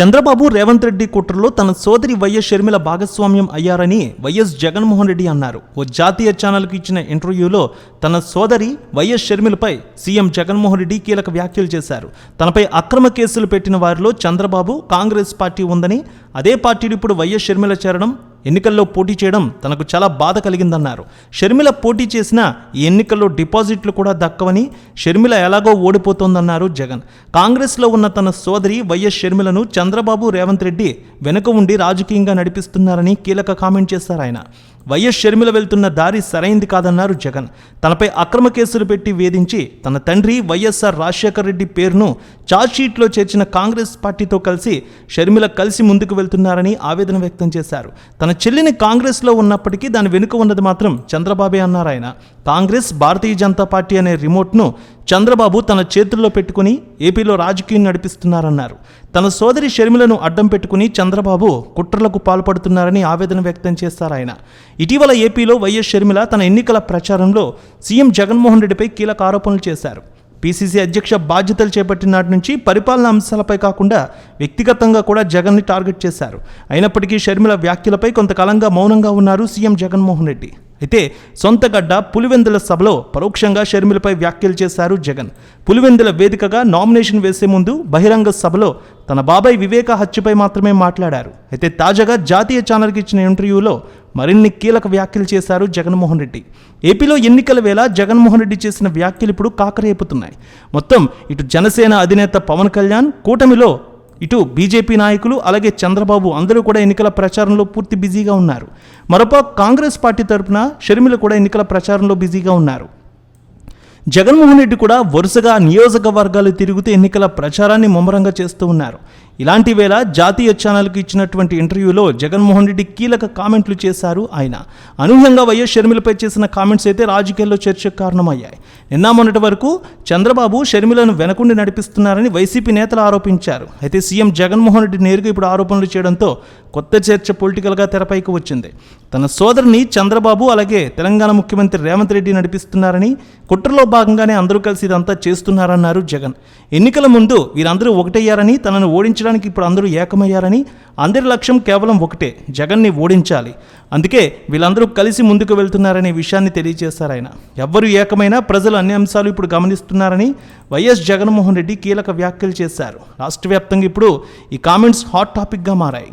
చంద్రబాబు రేవంత్ రెడ్డి కుట్రలో తన సోదరి వైఎస్ షర్మిల భాగస్వామ్యం అయ్యారని వైఎస్ జగన్మోహన్ రెడ్డి అన్నారు. ఓ జాతీయ ఛానల్కు ఇచ్చిన ఇంటర్వ్యూలో తన సోదరి వైఎస్ షర్మిలపై సీఎం జగన్మోహన్ రెడ్డి కీలక వ్యాఖ్యలు చేశారు. తనపై అక్రమ కేసులు పెట్టిన వారిలో చంద్రబాబు కాంగ్రెస్ పార్టీ ఉందని అదే పార్టీలు ఇప్పుడు వైఎస్ షర్మిల చేరడం ఎన్నికల్లో పోటీ చేయడం తనకు చాలా బాధ కలిగిందన్నారు. షర్మిల పోటీ చేసిన ఈ ఎన్నికల్లో డిపాజిట్లు కూడా దక్కవని షర్మిల ఎలాగో ఓడిపోతోందన్నారు జగన్. కాంగ్రెస్లో ఉన్న తన సోదరి వైఎస్ షర్మిలను చంద్రబాబు రేవంత్ రెడ్డి వెనుక ఉండి రాజకీయంగా నడిపిస్తున్నారని కీలక కామెంట్ చేశారు ఆయన. వైఎస్ షర్మిల వెళ్తున్న దారి సరైంది కాదన్నారు జగన్. తనపై అక్రమ కేసులు పెట్టి వేధించి తన తండ్రి వైఎస్ఆర్ రాజశేఖర్ రెడ్డి పేరును ఛార్జ్షీట్లో చేర్చిన కాంగ్రెస్ పార్టీతో కలిసి షర్మిల కలిసి ముందుకు వెళ్తున్నారని ఆవేదన వ్యక్తం చేశారు. తన చెల్లిని కాంగ్రెస్లో ఉన్నప్పటికీ దాని వెనుక ఉన్నది మాత్రం చంద్రబాబే అన్నారు ఆయన. కాంగ్రెస్ భారతీయ జనతా పార్టీ అనే రిమోట్ను చంద్రబాబు తన చేతుల్లో పెట్టుకుని ఏపీలో రాజకీయం నడిపిస్తున్నారన్నారు. తన సోదరి షర్మిలను అడ్డం పెట్టుకుని చంద్రబాబు కుట్రలకు పాల్పడుతున్నారని ఆవేదన వ్యక్తం చేశారు ఆయన. ఇటీవల ఏపీలో వైఎస్ షర్మిల తన ఎన్నికల ప్రచారంలో సీఎం జగన్మోహన్ రెడ్డిపై కీలక ఆరోపణలు చేశారు. పీసీసీ అధ్యక్ష బాధ్యతలు చేపట్టిన నాటి నుంచి పరిపాలనా అంశాలపై కాకుండా వ్యక్తిగతంగా కూడా జగన్ని టార్గెట్ చేశారు. అయినప్పటికీ షర్మిల వ్యాఖ్యలపై కొంతకాలంగా మౌనంగా ఉన్నారు సీఎం జగన్మోహన్ రెడ్డి. అయితే సొంతగడ్డ పులివెందుల సభలో పరోక్షంగా షర్మిలపై వ్యాఖ్యలు చేశారు జగన్. పులివెందుల వేదికగా నామినేషన్ వేసే ముందు బహిరంగ సభలో తన బాబాయ్ వివేక హత్యపై మాత్రమే మాట్లాడారు. అయితే తాజాగా జాతీయ ఛానల్కి ఇచ్చిన ఇంటర్వ్యూలో మరిన్ని కీలక వ్యాఖ్యలు చేశారు జగన్మోహన్ రెడ్డి. ఏపీలో ఎన్నికల వేళ జగన్మోహన్ రెడ్డి చేసిన వ్యాఖ్యలు ఇప్పుడు కాకరేపుతున్నాయి. మొత్తం ఇటు జనసేన అధినేత పవన్ కళ్యాణ్ కూటమిలో ఇటు బీజేపీ నాయకులు అలాగే చంద్రబాబు అందరూ కూడా ఎన్నికల ప్రచారంలో పూర్తి బిజీగా ఉన్నారు. మరొక కాంగ్రెస్ పార్టీ తరపున షర్మిల కూడా ఎన్నికల ప్రచారంలో బిజీగా ఉన్నారు. జగన్మోహన్ రెడ్డి కూడా వరుసగా నియోజకవర్గాలు తిరుగుతూ ఎన్నికల ప్రచారాన్ని ముమ్మరంగా చేస్తూ ఉన్నారు. ఇలాంటి వేళ జాతీయ ఛానల్కి ఇచ్చినటువంటి ఇంటర్వ్యూలో జగన్మోహన్ రెడ్డి కీలక కామెంట్లు చేశారు ఆయన. అనూహ్యంగా వైఎస్ షర్మిలపై చేసిన కామెంట్స్ అయితే రాజకీయాల్లో చర్చకు కారణమయ్యాయి. నిన్న మొన్నటి వరకు చంద్రబాబు షర్మిలను వెనకుండి నడిపిస్తున్నారని వైసీపీ నేతలు ఆరోపించారు. అయితే సీఎం జగన్మోహన్ రెడ్డి నేరుగా ఇప్పుడు ఆరోపణలు చేయడంతో కొత్త చర్చ పొలిటికల్గా తెరపైకి వచ్చింది. తన సోదరిని చంద్రబాబు అలాగే తెలంగాణ ముఖ్యమంత్రి రేవంత్ రెడ్డి నడిపిస్తున్నారని కుట్రలో భాగంగానే అందరూ కలిసి ఇదంతా చేస్తున్నారన్నారు జగన్. ఎన్నికల ముందు వీరందరూ ఒకటయ్యారని తనను ఓడించడం ఓడించడానికి ఇప్పుడు అందరూ ఏకమయ్యారని అందరి లక్ష్యం కేవలం ఒకటే జగన్ని ఓడించాలి. అందుకే వీళ్ళందరూ కలిసి ముందుకు వెళ్తున్నారనే విషయాన్ని తెలియజేశారు ఆయన. ఎవ్వరు ఏకమైనా ప్రజలు అన్ని అంశాలు ఇప్పుడు గమనిస్తున్నారని వైఎస్ జగన్మోహన్ రెడ్డి కీలక వ్యాఖ్యలు చేశారు. రాష్ట్ర వ్యాప్తంగా ఇప్పుడు ఈ కామెంట్స్ హాట్ టాపిక్గా మారాయి.